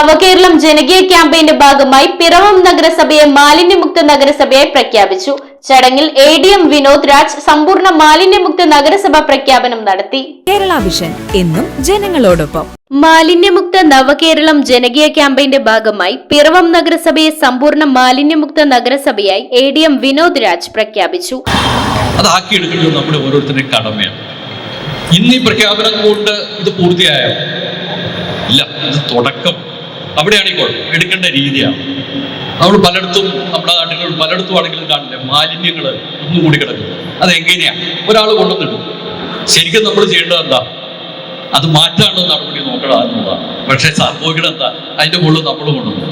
നവകേരളം ജനകീയ ക്യാമ്പയിന്റെ ഭാഗമായി പിറവം നഗരസഭയെ മാലിന്യമുക്ത നഗരസഭയായി പ്രഖ്യാപിച്ചു. ചടങ്ങിൽ A D M Vinod Raj സമ്പൂർണ മാലിന്യമുക്ത നഗരസഭ പ്രഖ്യാപനം നടത്തി. കേരള വിഷൻ എന്നും ജനങ്ങളോടൊപ്പം. മാലിന്യമുക്ത നവകേരളം ജനകീയ ക്യാമ്പയിന്റെ ഭാഗമായി പിറവം നഗരസഭയെ സമ്പൂർണ മാലിന്യമുക്ത നഗരസഭയായി A D M Vinod Raj പ്രഖ്യാപിച്ചു. അതാക്കിയെടുക്കേണ്ടത് നമ്മുടെ ഓരോരുത്തരുടെയും കടമയാണ്. ഇന്ന് ഈ പ്രഖ്യാപനം കൊണ്ട് ഇത് പൂർത്തിയായോ? ഇല്ല ഇത് തുടക്കം. അവിടെയാണ് ഇപ്പോൾ എടുക്കേണ്ട രീതിയാണ്. നമ്മൾ പലയിടത്തും നമ്മുടെ നാട്ടിൽ പലയിടത്തും ആണെങ്കിലും കാണില്ല മാലിന്യങ്ങൾ ഒന്നുകൂടി കിടക്കും. അതെങ്ങനെയാ ഒരാൾ കൊണ്ടുവന്നിടും ശരിക്കും നമ്മൾ ചെയ്യേണ്ടത് എന്താ? അത് മാറ്റാനുള്ള നടപടി നോക്കണം എന്നുള്ളതാണ്. പക്ഷെ സംഭവിക്കണം എന്താ? അതിന്റെ മുകളിൽ നമ്മൾ കൊണ്ടുവന്നു.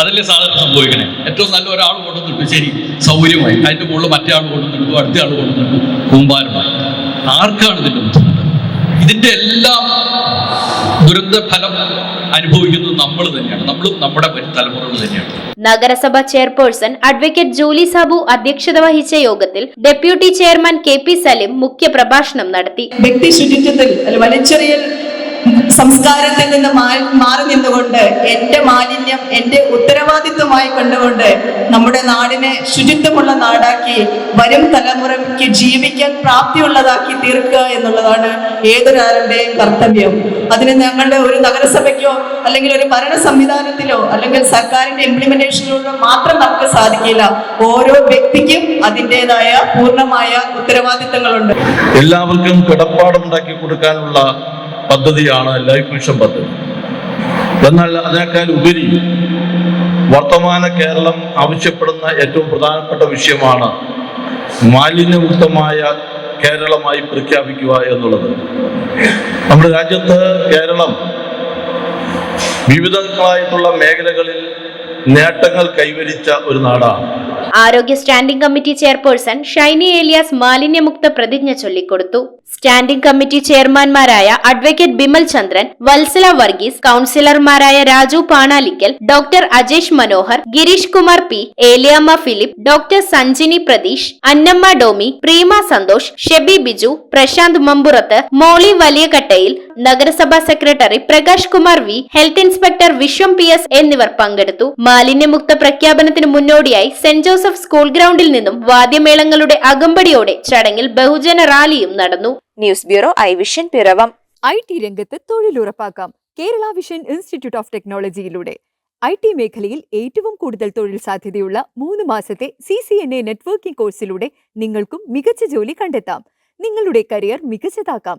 അതല്ലേ സാധാരണ സംഭവിക്കണേ? ഏറ്റവും നല്ല ഒരാൾ കൊണ്ടുവന്നിട്ടു. ശരി സൗകര്യമായി. അതിന്റെ മുകളിൽ മറ്റേ ആൾ കൊണ്ടുവന്നിട്ടു അടുത്ത ആൾ കൊണ്ടുവന്നിട്ടു കൂമ്പാരമായി ആർക്കാണ് ഇതിന്റെ ബുദ്ധിമുട്ട്? ഇതിന്റെ എല്ലാം ദുരന്ത ഫലം അനുഭവിക്കുന്നത് നമ്മൾ തന്നെയാണ്. നമ്മളും നമ്മുടെ തലമുറകൾ തന്നെയാണ്. നഗരസഭ ചെയർപേഴ്സൺ അഡ്വക്കേറ്റ് ജൂലി സാബു അധ്യക്ഷത വഹിച്ച യോഗത്തിൽ deputy chairman K P Salim മുഖ്യപ്രഭാഷണം നടത്തി. വ്യക്തി ശുചിത്വത്തിൽ വലിച്ചെറിയൽ സംസ്കാരത്തിൽ നിന്ന് മാറി നിന്നുകൊണ്ട് എന്റെ മാലിന്യം എന്റെ ഉത്തരവാദിത്വമായി കണ്ടുകൊണ്ട് നമ്മുടെ നാടിനെ ശുചിത്വമുള്ള നാടാക്കി വരും തലമുറയ്ക്ക് ജീവിക്കാൻ പ്രാപ്തിയുള്ളതാക്കി തീർക്കുക എന്നുള്ളതാണ് ഏതൊരാളുടെയും കർത്തവ്യം. അതിന് ഞങ്ങളുടെ ഒരു നഗരസഭയ്ക്കോ അല്ലെങ്കിൽ ഒരു ഭരണ സംവിധാനത്തിലോ അല്ലെങ്കിൽ സർക്കാരിന്റെ ഇംപ്ലിമെന്റേഷനിലൂടെ മാത്രം നമുക്ക് സാധിക്കില്ല. ഓരോ വ്യക്തിക്കും അതിന്റെതായ പൂർണമായ ഉത്തരവാദിത്തങ്ങളുണ്ട്. എല്ലാവർക്കും കിടപ്പാടുണ്ടാക്കി കൊടുക്കാനുള്ള പദ്ധതിയാണ് ലൈഫ് മിഷൻ പദ്ധതി. എന്നാൽ അതിനേക്കാൾ ഉപരി വർത്തമാന കേരളം ആവശ്യപ്പെടുന്ന ഏറ്റവും പ്രധാനപ്പെട്ട വിഷയമാണ് മാലിന്യമുക്തമായ കേരളമായി പ്രഖ്യാപിക്കുക എന്നുള്ളത്. നമ്മുടെ രാജ്യത്ത് കേരളം വിവിധങ്ങളായിട്ടുള്ള മേഖലകളിൽ നേട്ടങ്ങൾ കൈവരിച്ച ഒരു നാടാണ്. ആരോഗ്യ standing committee chairperson Shiny Elias മാലിന്യമുക്ത പ്രതിജ്ഞ ചൊല്ലിക്കൊടുത്തു. സ്റ്റാൻഡിംഗ് കമ്മിറ്റി ചെയർമാൻമാരായ advocate Bimal Chandran Vatsala Varghese കൌൺസിലർമാരായ Raju Panalickal doctor Ajesh Manohar Girish Kumar P Eliyamma Philip doctor Sanjini Pratheesh Annamma Domi Preema Santhosh Shebi Biju Prasanth Mampurath Molly Valiyakattayil നഗരസഭാ secretary Prakash Kumar V health inspector Viswam P S എന്നിവർ പങ്കെടുത്തു. മാലിന്യമുക്ത പ്രഖ്യാപനത്തിന് മുന്നോടിയായി saint Joseph school ഗ്രൗണ്ടിൽ നിന്നും വാദ്യമേളങ്ങളുടെ അകമ്പടിയോടെ ചടങ്ങിൽ ബഹുജന റാലിയും നടന്നു. News bureau I vision Piravam. I T രംഗത്ത് തൊഴിലുറപ്പാക്കാം കേരള വിഷൻ ഇൻസ്റ്റിറ്റ്യൂട്ട് ഓഫ് ടെക്നോളജിയിലൂടെ. ഐ ടി മേഖലയിൽ ഏറ്റവും കൂടുതൽ തൊഴിൽ സാധ്യതയുള്ള മൂന്ന് മാസത്തെ C C N A networking കോഴ്സിലൂടെ നിങ്ങൾക്കും മികച്ച ജോലി കണ്ടെത്താം. നിങ്ങളുടെ കരിയർ മികച്ചതാക്കാം.